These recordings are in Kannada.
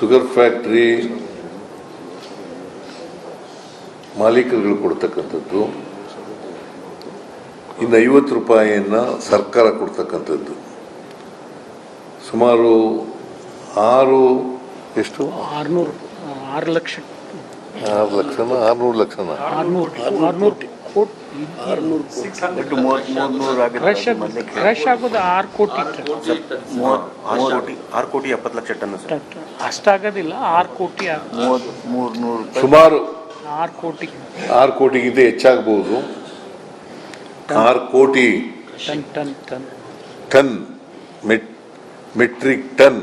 ಶುಗರ್ ಫ್ಯಾಕ್ಟ್ರಿ ಮಾಲೀಕರುಗಳು ಕೊಡ್ತಕ್ಕಂಥದ್ದು ಇನ್ನು ಐವತ್ತು ರೂಪಾಯಿಯನ್ನ ಸರ್ಕಾರ ಕೊಡ್ತಕ್ಕಂಥದ್ದು. ಸುಮಾರು ಆರು ಎಷ್ಟು? ಆರ್ನೂರು ಆರು ಲಕ್ಷ. ಆರು ಲಕ್ಷನ? ಆರುನೂರು ಲಕ್ಷನ? ಆರುನೂರು ಆರ್ನೂರು. ಕೋಟಿ ಕ್ರಶ್ ಆಗೋದು ಆರು ಕೋಟಿ ಮೂವತ್ತ್ ಆರು ಕೋಟಿ ಆರು ಕೋಟಿ ಎಪ್ಪತ್ತು ಲಕ್ಷ ಟನ್. ಅಷ್ಟಾಗೋದಿಲ್ಲ ಆರು ಕೋಟಿ ಸುಮಾರು ಆರು ಕೋಟಿ. ಆರು ಕೋಟಿಗಿಂತ ಹೆಚ್ಚಾಗಬಹುದು ಆರು ಕೋಟಿ ಟನ್ ಟನ್ ಟನ್. ಟನ್ ಮೆಟ್ ಮೆಟ್ರಿಕ್ ಟನ್.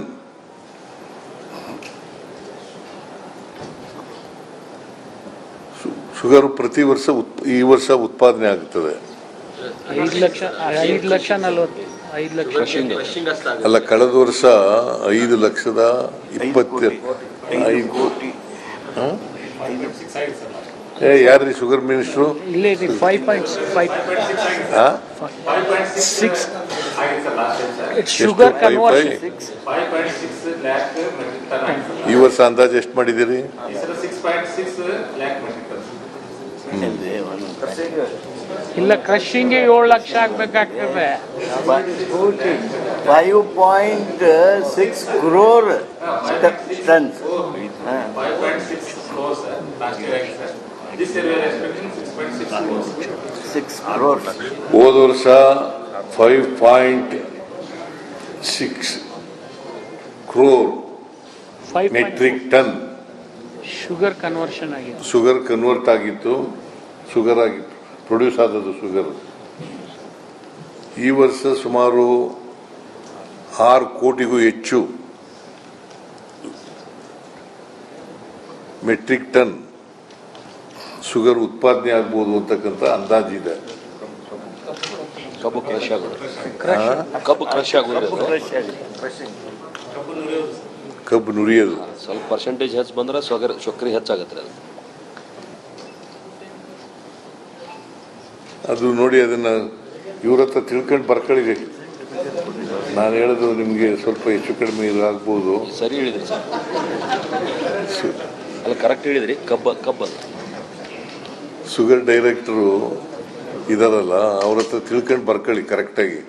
ಶುಗರ್ ಪ್ರತಿ ವರ್ಷ ಉತ್- ಈ ವರ್ಷ ಉತ್ಪಾದನೆ ಆಗುತ್ತದೆ ಐದು ಲಕ್ಷ ಐದು ಲಕ್ಷ ನಲ್ವತ್ತು ಐದು ಲಕ್ಷ. ಅಲ್ಲ ಕಳೆದ ವರ್ಷ ಐದು ಲಕ್ಷದ ಇಪ್ಪತ್ತ. ಐದು ಕೋಟಿ. ಏ ಯಾರ್ರಿ ಶುಗರ್ ಮಿನಿಸ್ಟ್ರು? ಇಲ್ಲೇ ಇದೆ ಫೈವ್ ಪಾಯಿಂಟ್ ಫೈವ್ ಆ? Six sugar? ಕನ್ವರ್ಷನ್ ಈ ವರ್ಷ ಅಂದಾಜು ಎಷ್ಟು ಮಾಡಿದ್ದೀರಿ? ಇಲ್ಲ ಕ್ರಶಿಂಗ್ಗೆ ಏಳು lakh ಆಗ್ಬೇಕಾಗ್ತದೆ. Five point six crore tons six crore ಹೋದ ವರ್ಷ five point six crore five metric ton sugar conversion ಆಗಿದೆ ಶುಗರ್ ಕನ್ವರ್ಟ್ ಆಗಿತ್ತು ಶುಗರ್ ಆಗಿತ್ತು ಪ್ರೊಡ್ಯೂಸ್ ಆದದ್ದು ಶುಗರ್. ಈ ವರ್ಷ ಸುಮಾರು ಆರು ಕೋಟಿಗೂ ಹೆಚ್ಚು ಮೆಟ್ರಿಕ್ ಟನ್ ಶುಗರ್ ಉತ್ಪಾದನೆ ಆಗ್ಬೋದು ಅಂತಕ್ಕಂಥ ಅಂದಾಜಿದೆ ಕಬ್ಬು ಕ್ರಶ್ ಆಗುತ್ತೆ ಕಬ್ಬು ಕಬ್ಬು ನುರಿಯೋದು. ಸ್ವಲ್ಪ ಪರ್ಸೆಂಟೇಜ್ ಹೆಚ್ಚು ಬಂದ್ರೆ ಸೊಗರ್ ಸೊಕ್ಕರಿ ಹೆಚ್ಚಾಗತ್ತೆ ಅದು ಅದು ನೋಡಿ ಅದನ್ನ ಇವ್ರ ಹತ್ರ ತಿಳ್ಕೊಂಡು ಬರ್ಕೊಳ್ಳಿ ನಾನು ಹೇಳೋದು ನಿಮಗೆ ಸ್ವಲ್ಪ ಹೆಚ್ಚು ಕಡಿಮೆ ಆಗ್ಬೋದು. ಸರಿ ಹೇಳಿದ್ರಿ ಸರ್. ಅಲ್ಲ ಕರೆಕ್ಟ್ ಹೇಳಿದ್ರಿ. ಕಬ್ಬ ಕಬ್ಬ ಶುಗರ್ ಡೈರೆಕ್ಟರು ಇದಾರಲ್ಲ ಅವ್ರ ಹತ್ರ ತಿಳ್ಕೊಂಡು ಬರ್ಕೊಳ್ಳಿ ಕರೆಕ್ಟಾಗಿ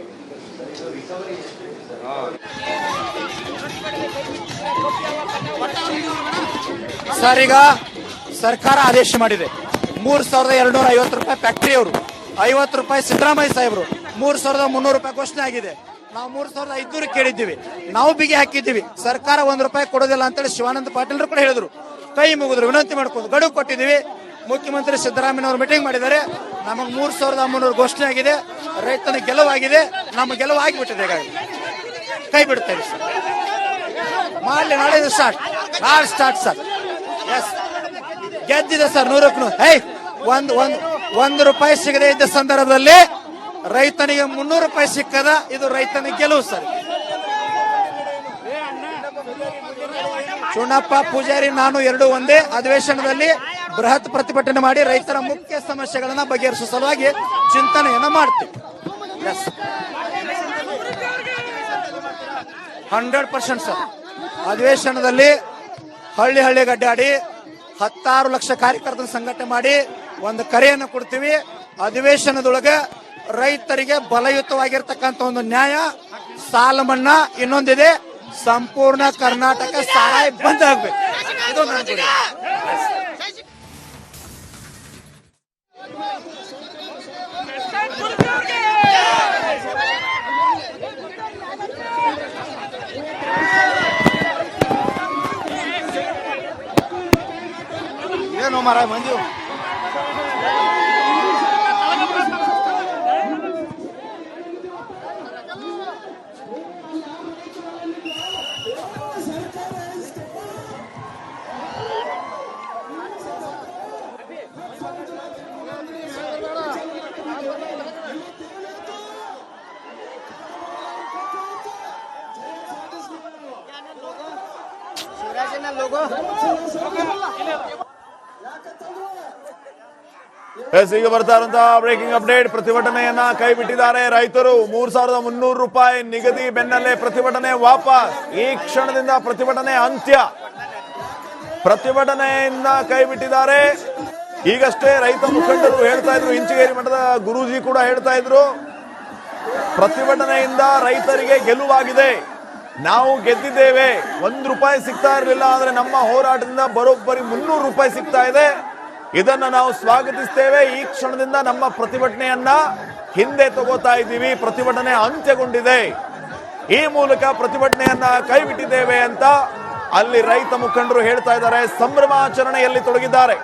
ಸರ್, ಈಗ ಸರ್ಕಾರ ಆದೇಶ ಮಾಡಿದೆ. ಮೂರು ಸಾವಿರದ ಎರಡ್ನೂರ ಐವತ್ತು ರೂಪಾಯಿ ಫ್ಯಾಕ್ಟ್ರಿ ಅವರು, ಐವತ್ತು ರೂಪಾಯಿ ಸಿದ್ದರಾಮಯ್ಯ ಸಾಹೇಬರು, ಮೂರ್ ಸಾವಿರದ ಮುನ್ನೂರು ರೂಪಾಯಿ ಘೋಷಣೆ ಆಗಿದೆ. ನಾವು ಮೂರ್ ಸಾವಿರದ ಐದ್ನೂರು ಕೇಳಿದ್ದೀವಿ. ನಾವು ಬಿಗಿ ಹಾಕಿದ್ದೀವಿ. ಸರ್ಕಾರ ಒಂದು ರೂಪಾಯಿ ಕೊಡೋದಿಲ್ಲ ಅಂತೇಳಿ ಶಿವಾನಂದ ಪಾಟೀಲ್ ಕೂಡ ಹೇಳಿದ್ರು. ಕೈ ಮುಗಿದ್ರು, ವಿನಂತಿ ಮಾಡ್ಕೊಂಡು ಗಡುವು ಕೊಟ್ಟಿದ್ದೀವಿ. ಮುಖ್ಯಮಂತ್ರಿ ಸಿದ್ದರಾಮಯ್ಯನವರು ಮೀಟಿಂಗ್ ಮಾಡಿದ್ದಾರೆ. ನಮಗೆ ಮೂರ್ ಸಾವಿರದ ಮುನ್ನೂರು ಘೋಷಣೆ ಆಗಿದೆ. ರೈತನ ಗೆಲುವಾಗಿದೆ. ನಮ್ಮ ಗೆಲುವು ಆಗಿಬಿಟ್ಟಿದೆ ಕೈ ಬಿಡುತ್ತೇವೆ ಸರ್. ಮಾಡಲಿ ನಾಳೆ ಸ್ಟಾರ್ಟ್ ನಾಳೆ ಸ್ಟಾರ್ಟ್ ಸರ್. ಗೆದ್ದಿದೆ ಸರ್, ನೂರಕ್ಕೂ ನೂರು. ಹೇ ಒಂದ್ ಒಂದ್, ಒಂದು ರೂಪಾಯಿ ಸಿಗದೆ ಇದ್ದ ಸಂದರ್ಭದಲ್ಲಿ ರೈತನಿಗೆ ಮುನ್ನೂರು ರೂಪಾಯಿ ಸಿಕ್ಕದ, ಇದು ರೈತನ ಗೆಲುವು ಸರ್. ಚುಣ್ಣಪ್ಪ ಪೂಜಾರಿ, ನಾನು ಎರಡು ಒಂದೇ ಅಧಿವೇಶನದಲ್ಲಿ ಬೃಹತ್ ಪ್ರತಿಭಟನೆ ಮಾಡಿ ರೈತರ ಮುಖ್ಯ ಸಮಸ್ಯೆಗಳನ್ನ ಬಗೆಹರಿಸುವ ಸಲುವಾಗಿ ಚಿಂತನೆಯನ್ನ ಮಾಡ್ತೀವಿ. Hundred percent sir. ಅಧಿವೇಶನದಲ್ಲಿ ಹಳ್ಳಿ ಹಳ್ಳಿ ಗಡ್ಡಾಡಿ ಹತ್ತಾರು ಲಕ್ಷ ಕಾರ್ಯಕರ್ತರ ಸಂಘಟನೆ ಮಾಡಿ ಒಂದು ಕರೆಯನ್ನು ಕೊಡ್ತೀವಿ. ಅಧಿವೇಶನದೊಳಗೆ ರೈತರಿಗೆ ಬಲಯುತವಾಗಿರ್ತಕ್ಕಂಥ ಒಂದು ನ್ಯಾಯ, ಸಾಲ ಮನ್ನಾ ಇನ್ನೊಂದಿದೆ. ಸಂಪೂರ್ಣ ಕರ್ನಾಟಕ ಸಹಾಯ ಬಂದ್ ಆಗ್ಬೇಕು. છે નો મારા મંજુ लोगो ಈಗ ಇರುವಂತಹ ಬ್ರೇಕಿಂಗ್ ಅಪ್ಡೇಟ್ ಪ್ರತಿಭಟನೆಯನ್ನ ಕೈ ಬಿಟ್ಟಿದ್ದಾರೆ ರೈತರು. ಮೂರ್ ಸಾವಿರದ ಮುನ್ನೂರು ರೂಪಾಯಿ ನಿಗದಿ ಬೆನ್ನಲ್ಲೇ ಪ್ರತಿಭಟನೆ ವಾಪಸ್. ಈ ಕ್ಷಣದಿಂದ ಪ್ರತಿಭಟನೆ ಅಂತ್ಯ. ಪ್ರತಿಭಟನೆಯಿಂದ ಕೈ ಬಿಟ್ಟಿದ್ದಾರೆ ಈಗಷ್ಟೇ ರೈತ ಮುಖಂಡರು ಹೇಳ್ತಾ ಇದ್ರು. ಇಂಚಿಗೇರಿ ಮಠದ ಗುರೂಜಿ ಕೂಡ ಹೇಳ್ತಾ ಇದ್ರು. ಪ್ರತಿಭಟನೆಯಿಂದ ರೈತರಿಗೆ ಗೆಲುವಾಗಿದೆ. ನಾವು ಗೆದ್ದಿದ್ದೇವೆ. ಒಂದು ರೂಪಾಯಿ ಸಿಗ್ತಾ ಇರಲಿಲ್ಲ ಆದ್ರೆ ನಮ್ಮ ಹೋರಾಟದಿಂದ ಬರೋಬ್ಬರಿ ಮುನ್ನೂರು ರೂಪಾಯಿ ಸಿಗ್ತಾ ಇದೆ. ಇದನ್ನ ನಾವು ಸ್ವಾಗತಿಸ್ತೇವೆ. ಈ ಕ್ಷಣದಿಂದ ನಮ್ಮ ಪ್ರತಿಭಟನೆಯನ್ನ ಹಿಂದೆ ತಗೋತಾ ಇದ್ದೀವಿ. ಪ್ರತಿಭಟನೆ ಅಂತ್ಯಗೊಂಡಿದೆ. ಈ ಮೂಲಕ ಪ್ರತಿಭಟನೆಯನ್ನ ಕೈಬಿಟ್ಟಿದ್ದೇವೆ ಅಂತ ಅಲ್ಲಿ ರೈತ ಮುಖಂಡರು ಹೇಳ್ತಾ ಇದ್ದಾರೆ. ಸಂಭ್ರಮಾಚರಣೆಯಲ್ಲಿ ತೊಡಗಿದ್ದಾರೆ.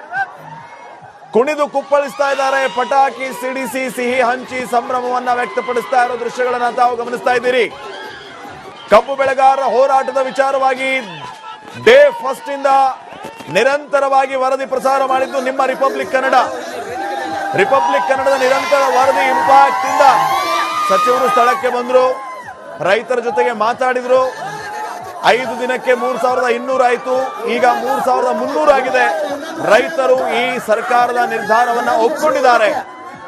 ಕುಣಿದು ಕುಪ್ಪಳಿಸ್ತಾ ಇದ್ದಾರೆ. ಪಟಾಕಿ ಸಿಡಿಸಿ ಸಿಹಿ ಹಂಚಿ ಸಂಭ್ರಮವನ್ನ ವ್ಯಕ್ತಪಡಿಸ್ತಾ ಇರೋ ದೃಶ್ಯಗಳನ್ನ ತಾವು ಗಮನಿಸ್ತಾ ಇದ್ದೀರಿ. ಕಬ್ಬು ಬೆಳೆಗಾರರ ಹೋರಾಟದ ವಿಚಾರವಾಗಿ ಡೇ ಫಸ್ಟ್ ಇಂದ ನಿರಂತರವಾಗಿ ವರದಿ ಪ್ರಸಾರ ಮಾಡಿದ್ದು ನಿಮ್ಮ ರಿಪಬ್ಲಿಕ್ ಕನ್ನಡ ರಿಪಬ್ಲಿಕ್ ಕನ್ನಡದ ನಿರಂತರ ವರದಿ ಇಂಪ್ಯಾಕ್ಟ್ ಇಂದ ಸಚಿವರು ಸ್ಥಳಕ್ಕೆ ಬಂದರು, ರೈತರ ಜೊತೆಗೆ ಮಾತಾಡಿದ್ರು. ಐದು ದಿನಕ್ಕೆ ಮೂರು ಸಾವಿರದ ಇನ್ನೂರು ಆಯಿತು. ಈಗ ಮೂರು ಸಾವಿರದ ಮುನ್ನೂರು ಆಗಿದೆ. ರೈತರು ಈ ಸರ್ಕಾರದ ನಿರ್ಧಾರವನ್ನ ಒಪ್ಪಿಕೊಂಡಿದ್ದಾರೆ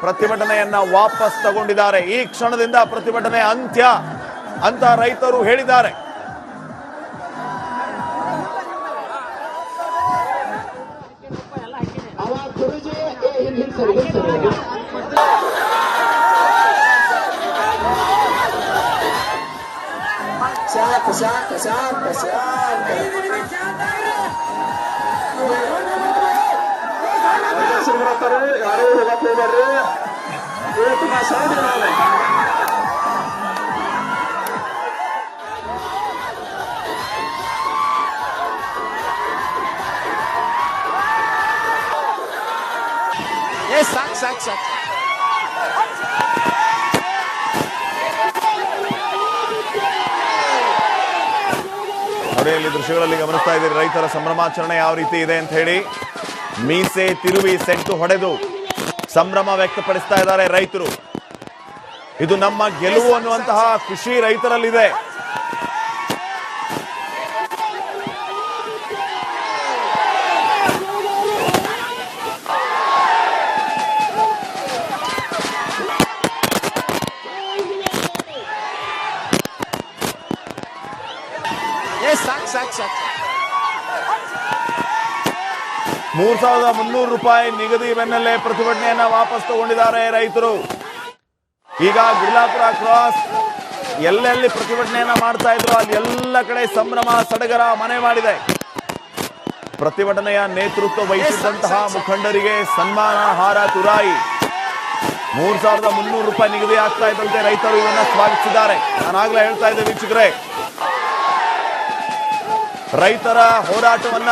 ಪ್ರತಿಭಟನೆಯನ್ನ ವಾಪಸ್ ತಗೊಂಡಿದ್ದಾರೆ. ಈ ಕ್ಷಣದಿಂದ ಪ್ರತಿಭಟನೆ ಅಂತ್ಯ. ಅಂತ ರೈತರು ಹೇಳಿದ್ದಾರೆ Saca, saca, saca, saca. ಯಾರು ಹೋಗಕ್ ಹೋಗ್ಬಾರ್ರಿ ಏಟು ಸಾಕ್ ಸಾಕ್ ನೋಡಿ ಇಲ್ಲಿ ದೃಶ್ಯಗಳಲ್ಲಿ ಗಮನಿಸ್ತಾ ಇದ್ದೀರಿ. ರೈತರ ಸಂಭ್ರಮಾಚರಣೆ ಯಾವ ರೀತಿ ಇದೆ ಅಂತ ಹೇಳಿ. ಮೀಸೆ, ತಿರುವಿ, ಸೆಂಟು ಹೊಡೆದು ಸಂಭ್ರಮ ವ್ಯಕ್ತಪಡಿಸ್ತಾ ಇದ್ದಾರೆ ರೈತರು. ಇದು ನಮ್ಮ ಗೆಲುವು ಅನ್ನುವಂತಹ ಖುಷಿ ರೈತರಲ್ಲಿದೆ. ಮೂರ್ ಸಾವಿರದ ಮುನ್ನೂರು ರೂಪಾಯಿ ನಿಗದಿ ಬೆನ್ನಲ್ಲೇ ಪ್ರತಿಭಟನೆಯನ್ನ ವಾಪಸ್ ತಗೊಂಡಿದ್ದಾರೆ ರೈತರು. ಈಗ ಗುಡ್ಲಾಪುರ ಕ್ರಾಸ್ ಎಲ್ಲೆಲ್ಲಿ ಪ್ರತಿಭಟನೆಯನ್ನ ಮಾಡ್ತಾ ಇದ್ರು ಅಲ್ಲಿ ಎಲ್ಲ ಕಡೆ ಸಂಭ್ರಮ ಸಡಗರ ಮನೆ ಮಾಡಿದೆ. ಪ್ರತಿಭಟನೆಯ ನೇತೃತ್ವ ವಹಿಸಿದಂತಹ ಮುಖಂಡರಿಗೆ ಸನ್ಮಾನ ಹಾರ ತುರಾಯಿ. ಮೂರ್ ಸಾವಿರದ ಮುನ್ನೂರು ರೂಪಾಯಿ ನಿಗದಿ ಆಗ್ತಾ ಇದ್ದಂತೆ ರೈತರು ಇದನ್ನ ಸ್ವಾಗತಿಸಿದ್ದಾರೆ. ನಾನಾಗ್ಲೇ ಹೇಳ್ತಾ ಇದ್ದೆ ವೀಕ್ಷಕರೇ. ರೈತರ ಹೋರಾಟವನ್ನ